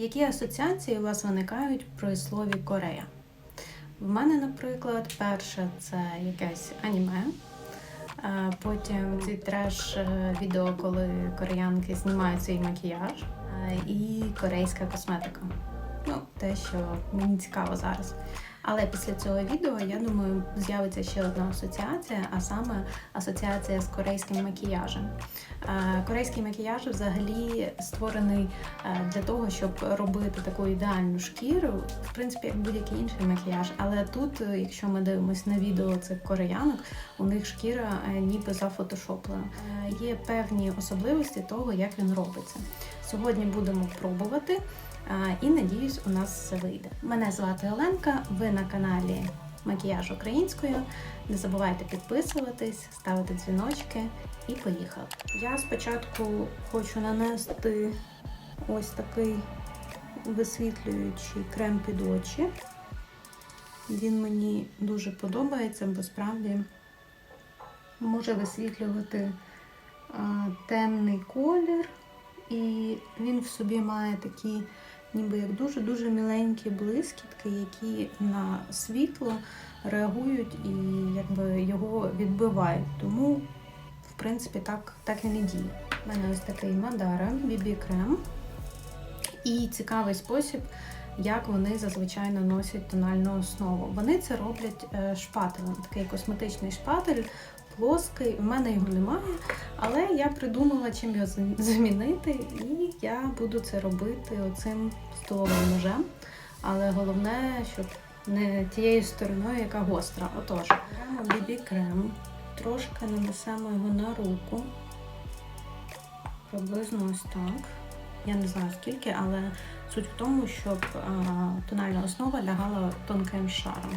Які асоціації у вас виникають при слові Корея? В мене, наприклад, перше це якесь аніме. е, Потім ці треш е, відео, коли кореянки знімають свій макіяж, е, і корейська косметика. Ну, те, що мені цікаво зараз. Але після цього відео, я думаю, з'явиться ще одна асоціація, а саме асоціація з корейським макіяжем. Е, Корейський макіяж взагалі створений е, для того, щоб робити таку ідеальну шкіру, в принципі, як будь-який інший макіяж. Але тут, е, якщо ми дивимося на відео цих кореянок, у них шкіра ніби зафотошоплена. Є певні особливості того, як він робиться. Сьогодні будемо пробувати. І надіюсь, у нас все вийде. Мене звати Оленка. Ви на каналі Макіяж українською. Не забувайте підписуватись, ставити дзвіночки і поїхали. Я спочатку хочу нанести ось такий висвітлюючий крем під очі. Він мені дуже подобається, бо справді може висвітлювати темний колір, і він в собі має такі, ніби як дуже-дуже міленькі блискітки, які на світло реагують і якби його відбивають. Тому, в принципі, так, так він і діє. У мене ось такий Мадара BB крем. І цікавий спосіб, як вони зазвичай наносять тональну основу. Вони це роблять е, шпателем. Такий косметичний шпатель, плоский. У мене його немає, але я придумала, чим його замінити, і я буду це робити оцим столовим ножем. Але головне, щоб не тією стороною, яка гостра. Отож, беремо BB крем, трошки нанесемо його на руку. Приблизно ось так. Я не знаю скільки, але суть в тому, щоб а, тональна основа лягала тонким шаром.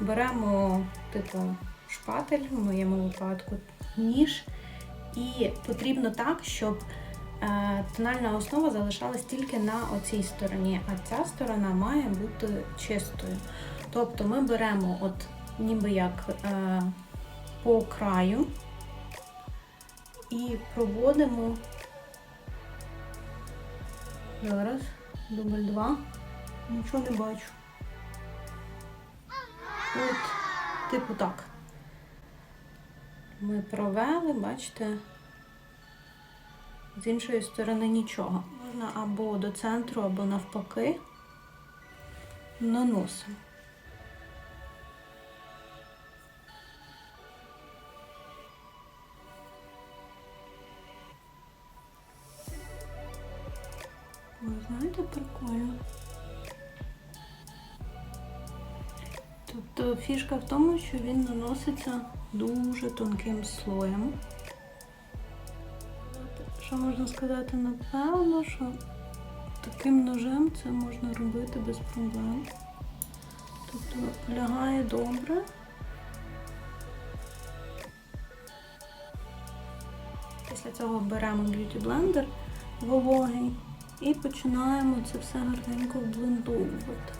Беремо, типу, шпатель, в моєму випадку, ніж, і потрібно так, щоб е, тональна основа залишалась тільки на оцій стороні, а ця сторона має бути чистою. Тобто ми беремо, от ніби як е, по краю і проводимо Зараз, дубль два. Нічого не бачу. От, типу так. Ми провели, бачите, з іншої сторони нічого. Можна або до центру, або навпаки. Наносимо. Ви знаєте, прикольно. Тобто фішка в тому, що він наноситься дуже тонким слоєм. Що можна сказати, напевно, що таким ножем це можна робити без проблем. Тобто лягає добре. Після цього беремо б'юті блендер вологий і починаємо це все гарненько вблендовувати.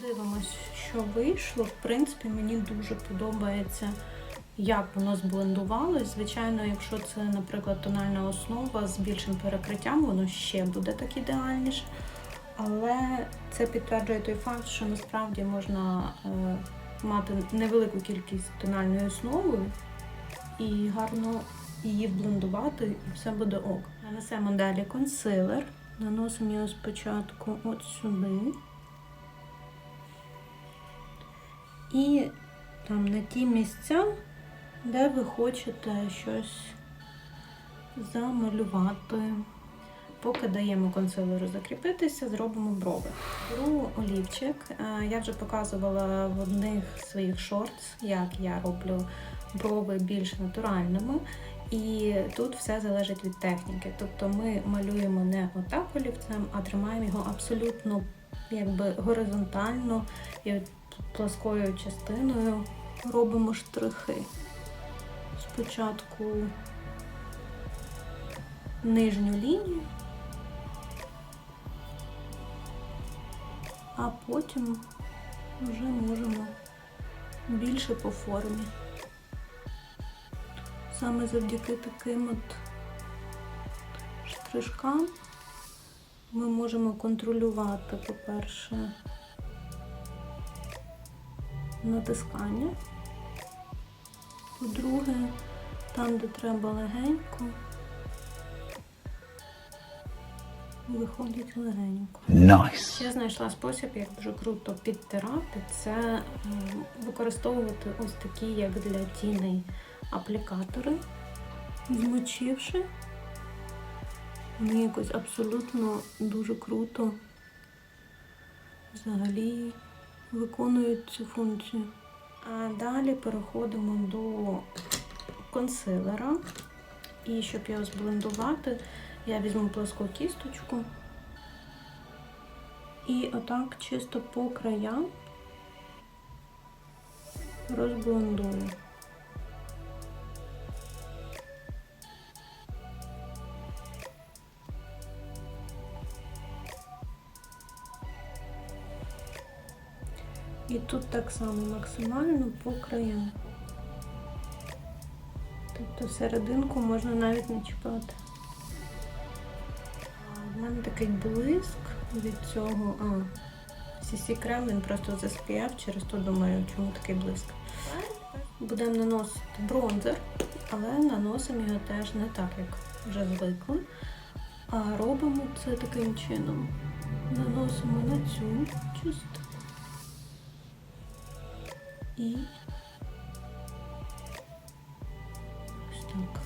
Подивимось, що вийшло. В принципі, мені дуже подобається, як воно зблендувалось. Звичайно, якщо це, наприклад, тональна основа з більшим перекриттям, воно ще буде так ідеальніше. Але це підтверджує той факт, що насправді можна е, мати невелику кількість тональної основи і гарно її вблендувати, і все буде ок. Нанесемо далі консилер. Наносимо його спочатку от сюди. І там на ті місця, де ви хочете щось замалювати. Поки даємо консилеру закріпитися, зробимо брови. Беру олівчик. Е, Я вже показувала в одних своїх шортс, як я роблю брови більш натуральними. І тут все залежить від техніки. Тобто ми малюємо не отак олівцем, а тримаємо його абсолютно якби горизонтально і плоскою частиною робимо штрихи. Спочатку нижню лінію, а потім вже можемо більше по формі. Саме завдяки таким от штришкам ми можемо контролювати, по-перше, натискання. По-друге, там, де треба легенько, виходить легенько. Nice. Ще знайшла спосіб, як дуже круто підтирати. Це використовувати ось такі, як для тіней, аплікатори, змочивши. Вони якось абсолютно дуже круто взагалі виконують цю функцію. А далі переходимо до консилера. І щоб його зблендувати, я візьму плоску кісточку і отак чисто по краям розблендую. І тут так само максимально по краям. Тобто серединку можна навіть не чіпати. У мене такий блиск від цього. А, CC крем він просто з SPF, через то думаю, чому такий блиск. Будемо наносити бронзер, але наносимо його теж не так, як вже звикли. А робимо це таким чином. Наносимо на цю частину. І ось так.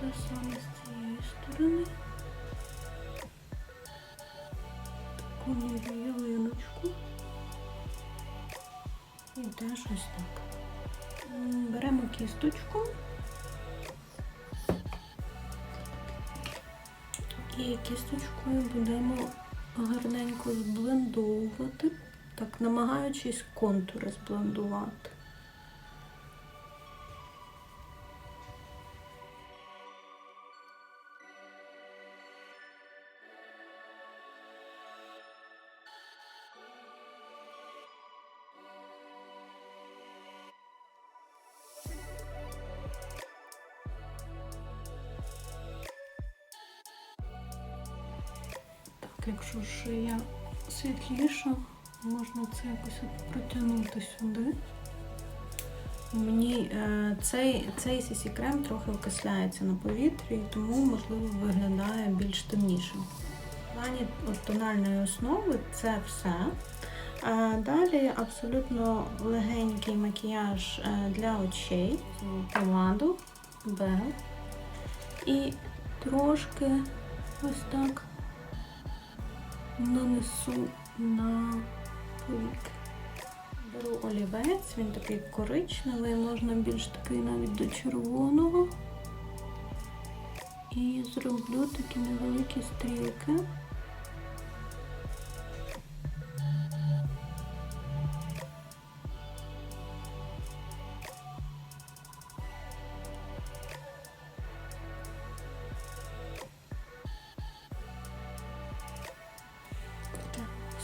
Те саме з цієї сторони. Ніби ялиночку. І теж ось так. Беремо кісточку. І кісточкою будемо гарненько зблендовувати, так намагаючись контури зблендувати. Так, якщо шия світліша, можна це якось от протягнути сюди. Мені е, цей, цей CC крем трохи окисляється на повітрі, тому, можливо, виглядає більш темнішим. В плані тональної основи це все. Далі абсолютно легенький макіяж е, для очей, помаду Bell. І трошки ось так нанесу на повіки. Беру олівець, він такий коричневий, можна більш такий навіть до червоного. І зроблю такі невеликі стрілки.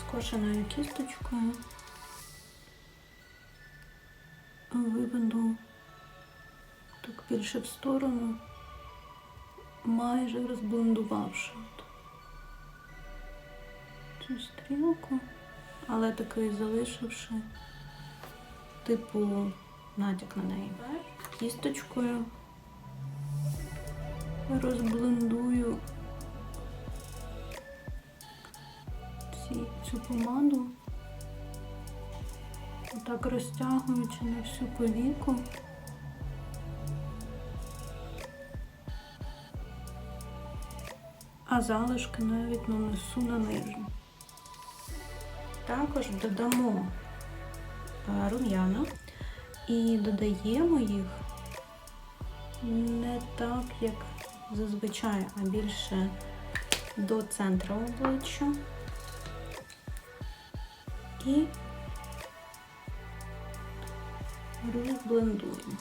Скошеною кісточкою виведу так більше в сторону, майже розблендувавши цю стрілку, але такий залишивши типу натяк на неї. Кісточкою розблендую ці, цю помаду, отак розтягуючи на всю повіку. А залишки навіть нанесу на нижню. Також додамо е, рум'яна і додаємо їх не так, як зазвичай, а більше до центру обличчя і розблендуємо.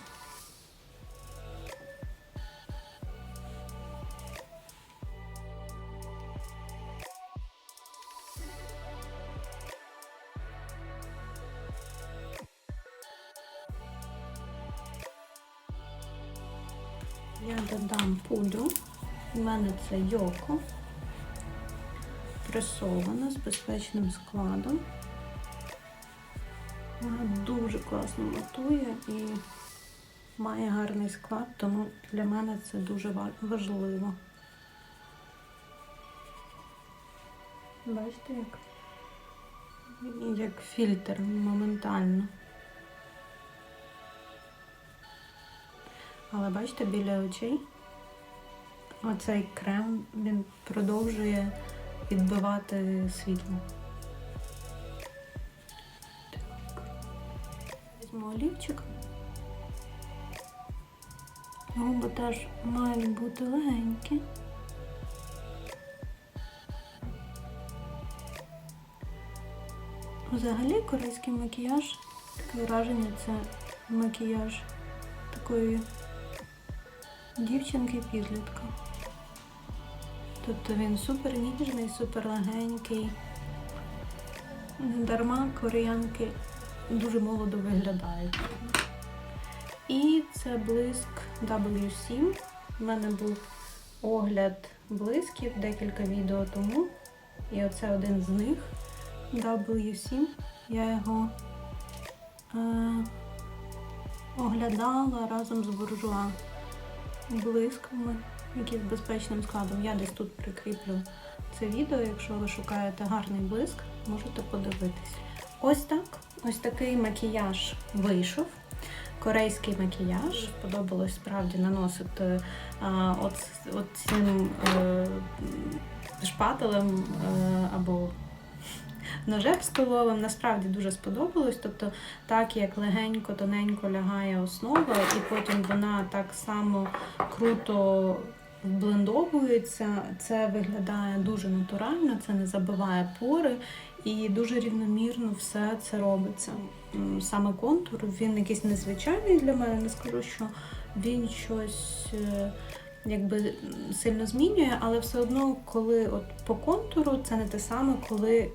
Я додам пудру, у мене це йоко, пресоване з безпечним складом. Вона дуже класно матує і має гарний склад, тому для мене це дуже важливо. Бачите, як, як фільтр моментально. Але бачите, біля очей оцей крем він продовжує відбивати світло. Візьму олівчик. Губи теж мають бути легенькі. Взагалі корейський макіяж, таке враження це макіяж такої дівчинки-підлітка. Тобто він супер ніжний, супер легенький. Дарма кореянки дуже молодо виглядають. І це блиск W7. У мене був огляд блисків декілька відео тому. І оце один з них W7. Я його е, оглядала разом з буржуа блисками, які з безпечним складом. Я десь тут прикріплю це відео. Якщо ви шукаєте гарний блиск, можете подивитись. Ось так. Ось такий макіяж вийшов. Корейський макіяж. Сподобалось справді наносити а, от, от цим е, шпателем е, або ножем столовим. Насправді дуже сподобалось. Тобто, так як легенько, тоненько лягає основа, і потім вона так само круто вблендовується. Це виглядає дуже натурально, це не забиває пори і дуже рівномірно все це робиться. Саме контур, він якийсь незвичайний для мене, не скажу, що він щось. е, Якби сильно змінює, але все одно, коли от по контуру, це не те саме, коли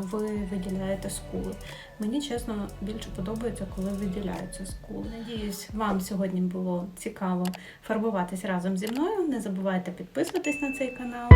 ви виділяєте скули. Мені чесно більше подобається, коли виділяються скули. Надіюсь, вам сьогодні було цікаво фарбуватись разом зі мною. Не забувайте підписуватись на цей канал.